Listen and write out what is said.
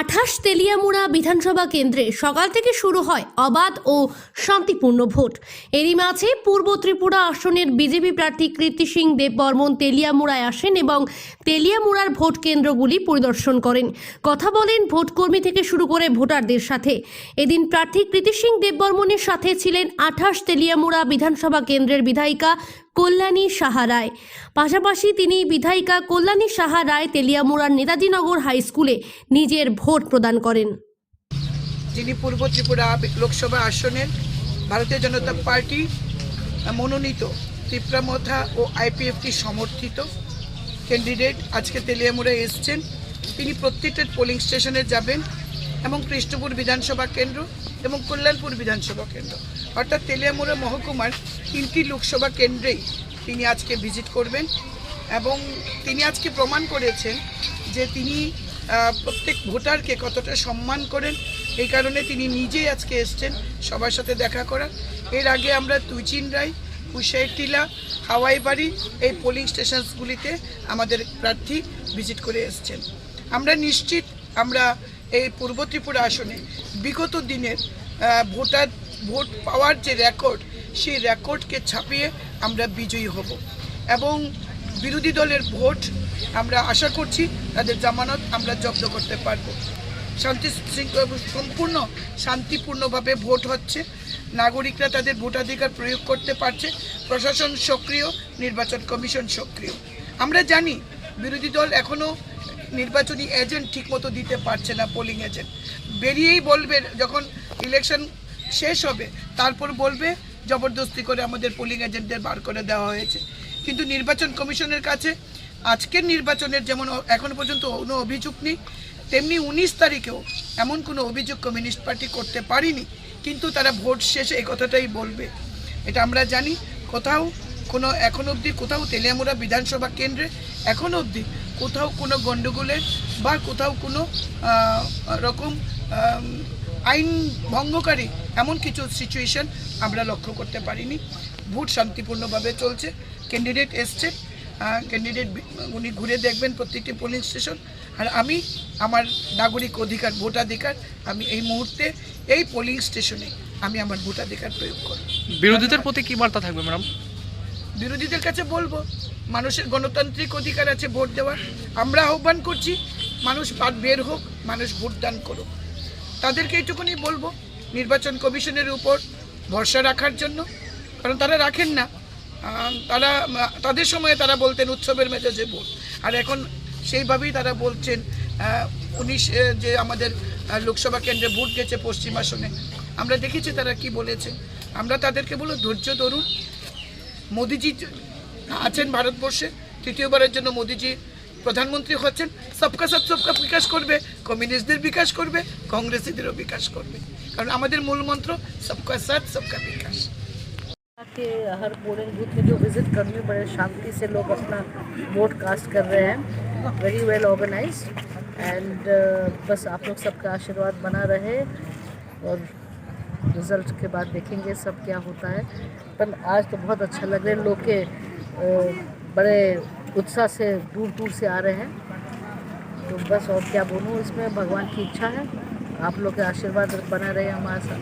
আঠাশ তেলিয়ামুড়া বিধানসভা কেন্দ্রে সকাল থেকে শুরু হয় অবাধ ও শান্তিপূর্ণ ভোট। এরই মাঝে পূর্ব ত্রিপুরা আসনের বিজেপি প্রার্থী কীর্তি সিং দেববর্মন তেলিয়ামুড়ায় আসেন এবং তেলিয়ামুড়ার ভোট কেন্দ্রগুলি পরিদর্শন করেন। কথা বলেন ভোটকর্মী থেকে শুরু করে ভোটারদের সাথে। এদিন প্রার্থী কীর্তি সিং দেববর্মনের সাথে ছিলেন আঠাশ তেলিয়ামুড়া বিধানসভা কেন্দ্রের বিধায়িকা কল্যাণী সাহা রায়। পাশাপাশি তিনি বিধায়িকা কল্যাণী সাহা রায় তেলিয়ামুড়ার নেতাজিনগর হাই স্কুলে নিজের ভোট প্রদান করেন। যিনি পূর্ব ত্রিপুরা লোকসভা আসনের ভারতীয় জনতা পার্টি মনোনীত ত্রিপুরামথা ও আইপিএফটি সমর্থিত ক্যান্ডিডেট আজকে তেলিয়ামুড়ে এসছেন। তিনি প্রত্যেকটা পোলিং স্টেশনে যাবেন এবং কৃষ্ণপুর বিধানসভা কেন্দ্র এবং কল্যাণপুর বিধানসভা কেন্দ্র। অর্থাৎ তেলিয়ামুড়া মহকুমার তিনটি লোকসভা কেন্দ্রেই তিনি আজকে ভিজিট করবেন এবং তিনি আজকে প্রমাণ করেছেন যে তিনি প্রত্যেক ভোটারকে কতটা সম্মান করেন। এই কারণে তিনি নিজেই আজকে এসছেন সবার সাথে দেখা করার। এর আগে আমরা তুইচিন রায় কুশাই টিলা, হাওয়াই বাড়ি এই পোলিং স্টেশনসগুলিতে আমাদের প্রার্থী ভিজিট করে এসছেন। আমরা নিশ্চিত আমরা এই পূর্ব ত্রিপুরা আসনে বিগত দিনের ভোটার ভোট পাওয়ার যে রেকর্ড সেই রেকর্ডকে ছাপিয়ে আমরা বিজয়ী হব। এবং বিরোধী দলের ভোট আমরা আশা করছি তাদের জামানত আমরা জব্দ করতে পারব। শান্তি সম্পূর্ণ শান্তিপূর্ণভাবে ভোট হচ্ছে। নাগরিকরা তাদের ভোটাধিকার প্রয়োগ করতে পারছে। প্রশাসন সক্রিয়, নির্বাচন কমিশন সক্রিয়। আমরা জানি বিরোধী দল এখনও নির্বাচনী এজেন্ট ঠিকমতো দিতে পারছে না পোলিং এজেন্ট বেরিয়েই বলবে যখন ইলেকশন শেষ হবে। তারপর বলবে, জবরদস্তি করে আমাদের পোলিং এজেন্টদের বার করে দেওয়া হয়েছে। কিন্তু নির্বাচন কমিশনের কাছে আজকের নির্বাচনের যেমন এখনও পর্যন্ত কোনো অভিযোগ নেই, তেমনি উনিশ তারিখেও এমন কোনো অভিযোগ কমিউনিস্ট পার্টি করতে পারিনি। কিন্তু তারা ভোট শেষে এই কথাটাই বলবে। এটা আমরা জানি। কোথাও কোনো এখন অবধি, কোথাও তেলিয়ামুড়া বিধানসভা কেন্দ্রে এখন অবধি কোথাও কোনো গণ্ডগোলের বা কোথাও কোনো রকম আইন ভঙ্গকারী এমন কিছু সিচুয়েশন আমরা লক্ষ্য করতে পারিনি। ভোট শান্তিপূর্ণভাবে চলছে ক্যান্ডিডেট এসছে ক্যান্ডিডেট উনি ঘুরে দেখবেন প্রত্যেকটি পোলিং স্টেশন আর আমি আমার নাগরিক অধিকার ভোটাধিকার আমি এই মুহূর্তে এই পোলিং স্টেশনে আমি আমার ভোটাধিকার প্রয়োগ করব। বিরোধীদের প্রতি কী বার্তা থাকবে ম্যাডাম? বিরোধীদের কাছে বলব মানুষের গণতান্ত্রিক অধিকার আছে ভোট দেওয়ার। আমরা আহ্বান করছি মানুষ বাদ বের হোক মানুষ ভোটদান করুক। তাদেরকে এইটুকুনি বলব, নির্বাচন কমিশনের উপর ভরসা রাখার জন্য। কারণ তারা রাখেন না। তারা, তাদের সময়ে তারা বলতেন উৎসবের মেজাজে ভোট। আর এখন সেইভাবেই তারা বলছেন উনিশ যে আমাদের লোকসভা কেন্দ্রে ভোট গেছে পশ্চিম আসনে। আমরা দেখেছি তারা কি বলেছে। আমরা তাদেরকে বলো ধৈর্য ধরুন। মোদিজি আছেন ভারতবর্ষে, তৃতীয়বারের জন্য মোদিজি প্রধানমন্ত্রী হচ্ছেন সবকা সাথ সবকা বিকাশ করবে কমিউনিস্টদের বিকাশ করবে কংগ্রেসিদেরও বিকাশ করবে কারণ আমাদের মূল মন্ত্র সবকা সাথ সবকা বিকাশ के हर पोलिंग बूथ में जो विजिट करने बड़े शांति से लोग अपना वोट कास्ट कर रहे हैं वेरी वेल ऑर्गेनाइज एंड बस आप लोग सबका आशीर्वाद बना रहे और रिजल्ट के बाद देखेंगे सब क्या होता है पर आज तो बहुत अच्छा लग रहा है लोग के अ, बड़े उत्साह से दूर दूर से आ रहे हैं। तो बस और क्या बोलूँ, इसमें भगवान की इच्छा है। आप लोग के आशीर्वाद बना रहे हमारे साथ।